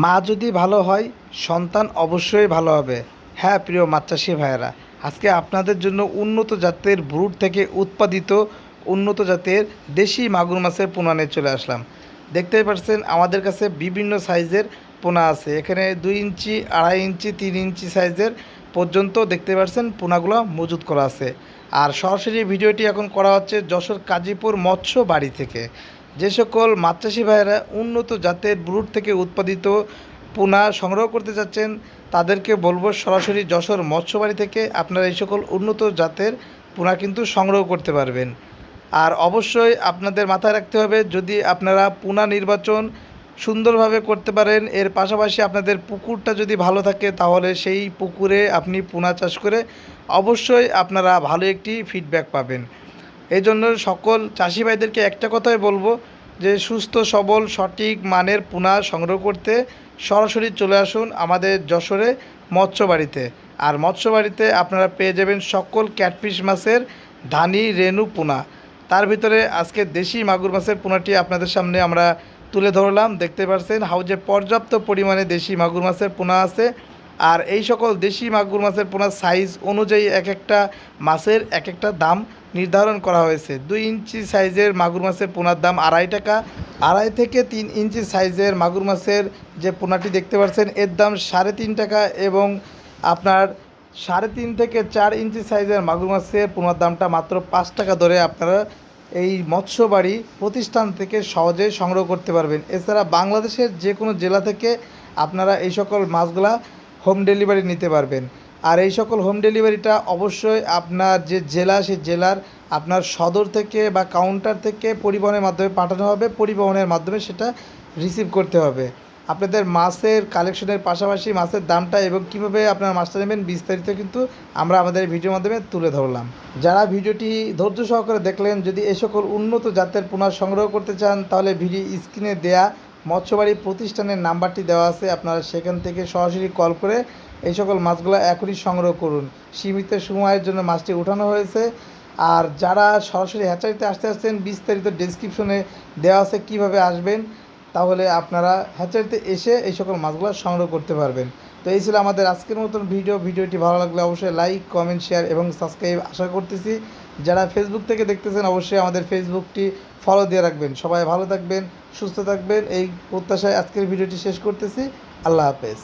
মা যদি ভালো হয়, সন্তান অবশ্যই ভালো হবে। হ্যাঁ প্রিয় মাছ চাষি ভাইয়েরা, আজকে আপনাদের জন্য উন্নত জাতের ব্রুড থেকে উৎপাদিত উন্নত জাতের দেশি মাগুর মাছের পোনা নিয়ে চলে আসলাম। দেখতেই পাচ্ছেন, আমাদের কাছে বিভিন্ন সাইজের পোনা আছে। এখানে দুই ইঞ্চি, আড়াই ইঞ্চি, তিন ইঞ্চি সাইজের পর্যন্ত দেখতে পাচ্ছেন পোনাগুলো মজুত করা আছে। আর সরাসরি ভিডিওটি এখন করা হচ্ছে যশোর কাজীপুর মৎস্য বাড়ি থেকে। যে সকল মাছ চাষি ভাইয়েরা উন্নত জাতের ব্রুড থেকে উৎপাদিত পোনা সংগ্রহ করতে চাচ্ছেন তাদেরকে বলব সরাসরি যশোর মৎস্যবাড়ি থেকে আপনারা এই সকল উন্নত জাতের পোনা কিন্তু সংগ্রহ করতে পারবেন। আর অবশ্যই আপনাদের মাথায় রাখতে হবে, যদি আপনারা পোনা নির্বাচন সুন্দরভাবে করতে পারেন, এর পাশাপাশি আপনাদের পুকুরটা যদি ভালো থাকে, তাহলে সেই পুকুরে আপনি পোনা চাষ করে অবশ্যই আপনারা ভালো একটি ফিডব্যাক পাবেন। এই জন্য সকল চাষি ভাইদেরকে একটা কথাই বলব যে সুস্থ, সবল, সঠিক মানের পোনা সংগ্রহ করতে সরাসরি চলে আসুন আমাদের যশোরে মৎস্য বাড়িতে আর মৎস্য বাড়িতে আপনারা পেয়ে যাবেন সকল ক্যাটফিশ মাছের ধানি রেনু পোনা। তার ভিতরে আজকে দেশি মাগুর মাছের পোনাটি আপনাদের সামনে আমরা তুলে ধরলাম। দেখতে পাচ্ছেন হাউজে পর্যাপ্ত পরিমাণে দেশি মাগুর মাছের পোনা আছে। আর এই সকল দেশি মাগুর মাছের পোনার সাইজ অনুযায়ী এক একটা মাছের এক একটা দাম নির্ধারণ করা হয়েছে। দুই ইঞ্চি সাইজের মাগুর মাছের পোনার দাম আড়াই টাকা। আড়াই থেকে তিন ইঞ্চি সাইজের মাগুর মাছের যে পোনাটি দেখতে পাচ্ছেন, এর দাম সাড়ে তিন টাকা এবং আপনার সাড়ে তিন থেকে চার ইঞ্চি সাইজের মাগুর মাছের পোনার দামটা মাত্র পাঁচ টাকা ধরে আপনারা এই মৎস্যবাড়ি প্রতিষ্ঠান থেকে সহজে সংগ্রহ করতে পারবেন। এছাড়া বাংলাদেশের যে কোনো জেলা থেকে আপনারা এই সকল মাছগুলা হোম ডেলিভারি নিতে পারবেন। আর এই সকল হোম ডেলিভারিটা অবশ্যই আপনার যে জেলা, সেই জেলার আপনার সদর থেকে বা কাউন্টার থেকে পরিবহনের মাধ্যমে পাঠানো হবে। পরিবহনের মাধ্যমে সেটা রিসিভ করতে হবে। আপনাদের মাছের কালেকশনের পাশাপাশি মাছের দামটা এবং কীভাবে আপনারা মাছটা নেবেন বিস্তারিত কিন্তু আমরা আমাদের ভিডিওর মাধ্যমে তুলে ধরলাম। যারা ভিডিওটি ধৈর্য সহকারে দেখলেন, যদি এই সকল উন্নত জাতের পোনা সংগ্রহ করতে চান, তাহলে ভিডিও স্ক্রিনে দেয়া মৎস্যবাড়ি প্রতিষ্ঠানের নাম্বারটি দেওয়া আছে। আপনারা সেখান থেকে সরাসরি কল করে এই সকল মাছগুলো এখনই সংগ্রহ করুন। সীমিত সময়ের জন্য মাছটি উঠানো হয়েছে। আর যারা সরাসরি হ্যাচারিতে আসতে আসছেন, বিস্তারিত ডেসক্রিপশনে দেওয়া আছে কীভাবে আসবেন, তাহলে আপনারা হ্যাচারিতে এসে এই সকল মাছগুলো সংগ্রহ করতে পারবেন। তো এই ছিল আমাদের আজকের মতন ভিডিও। ভিডিওটি ভালো লাগলে অবশ্যই লাইক কমেন্ট শেয়ার এবং সাবস্ক্রাইব আশা করতেছি। যারা ফেসবুক থেকে দেখতেছেন, অবশ্যই আমাদের ফেসবুকটি ফলো দিয়ে রাখবেন। সবাই ভালো থাকবেন, সুস্থ থাকবেন। এই প্রত্যাশায় আজকের ভিডিওটি শেষ করতেছি। আল্লাহ হাফেজ।